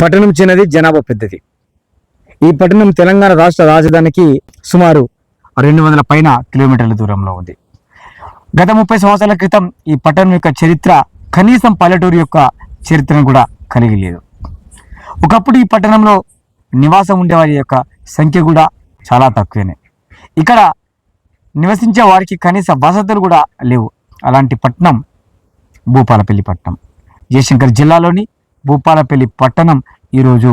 పట్టణం చిన్నది జనాభా పెద్దది. ఈ పట్టణం తెలంగాణ రాష్ట్ర రాజధానికి సుమారు రెండు వందల పైన కిలోమీటర్ల దూరంలో ఉంది. గత ముప్పై సంవత్సరాల క్రితం ఈ పట్టణం యొక్క చరిత్ర కనీసం పల్లెటూరు యొక్క చరిత్రను కూడా కలిగి లేదు ఒకప్పుడు ఈ పట్టణంలో నివాసం ఉండేవారి యొక్క సంఖ్య కూడా చాలా తక్కువనే. ఇక్కడ నివసించే వారికి కనీస వసతులు కూడా లేవు. అలాంటి పట్టణం భూపాలపల్లి పట్టణం జయశంకర్ జిల్లాలోని భూపాలపల్లి పట్టణం ఈరోజు.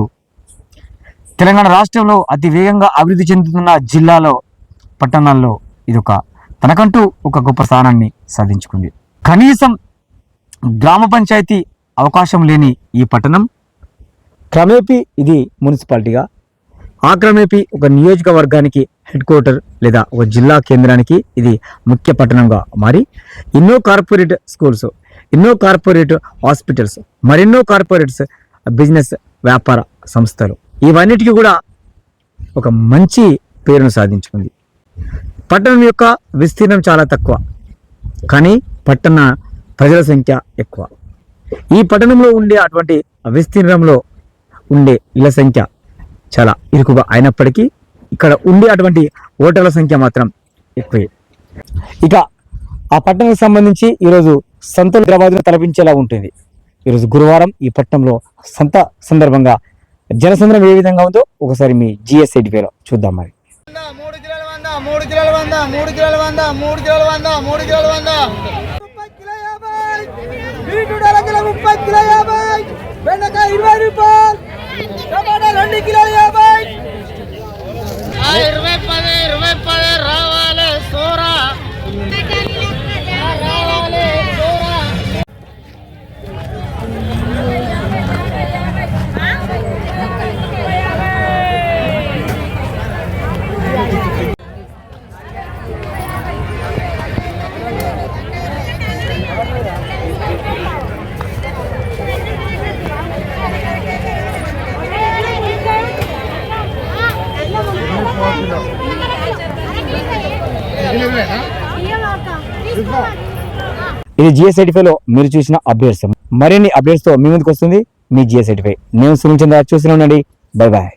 తెలంగాణ రాష్ట్రంలో అతి వేగంగా అభివృద్ధి చెందుతున్న జిల్లాలో పట్టణాల్లో ఇది ఒక తనకంటూ ఒక గొప్ప స్థానాన్ని సాధించుకుంది. కనీసం గ్రామ పంచాయతీ అవకాశం లేని ఈ పట్టణం క్రమేపీ ఇది మున్సిపాలిటీగా ఆ క్రమేపీ ఒక నియోజకవర్గానికి హెడ్ క్వార్టర్ లేదా ఒక జిల్లా కేంద్రానికి ఇది ముఖ్య పట్టణంగా మారి ఎన్నో కార్పొరేట్ స్కూల్స్ ఎన్నో కార్పొరేట్ హాస్పిటల్స్ మరెన్నో కార్పొరేట్స్ బిజినెస్ వ్యాపార సంస్థలు. ఇవన్నిటికీ కూడా ఒక మంచి పేరును సాధించుకుంది. పట్టణం యొక్క విస్తీర్ణం చాలా తక్కువ కానీ పట్టణ ప్రజల సంఖ్య ఎక్కువ. ఈ పట్టణంలో ఉండే అటువంటి విస్తీర్ణంలో ఉండే ఇళ్ళ సంఖ్య చాలా ఇరుకుగా అయినప్పటికీ ఇక్కడ ఉండే అటువంటి ఓటర్ల సంఖ్య మాత్రం ఎక్కువే. ఇక ఆ పట్టణానికి సంబంధించి ఈరోజు సంత హైదరాబాద్ను తలపించేలా ఉంటుంది. ఈరోజు గురువారం ఈ పట్టణంలో సంత సందర్భంగా జనసంద్రం ఏ విధంగా ఉందో ఒకసారి మీ జిఎస్ ఎయిటీలో చూద్దాం మరి. వంద, మూడు కిలోల వంద మూడు కిలోల వంద మూడు కిలోల వంద మూడు కిలోల వంద మూడు కిలోల వంద. ముప్పై కిలో యాభై. బీట్రూట్ అర కిలో ముప్పై కిలో యాభై. బెండకాయ ఇరవై రూపాయలు. టమాటా రెండు కిలోలు యాభై. ఇది జిఎస్లో మీరు చూసిన అప్డేట్స్. మరిన్ని అప్డేట్స్తో మీ ముందుకు వస్తుంది మీ జిఎస్ నేను సునీల్ చంద్ర చూస్తూనే ఉండండి. Bye bye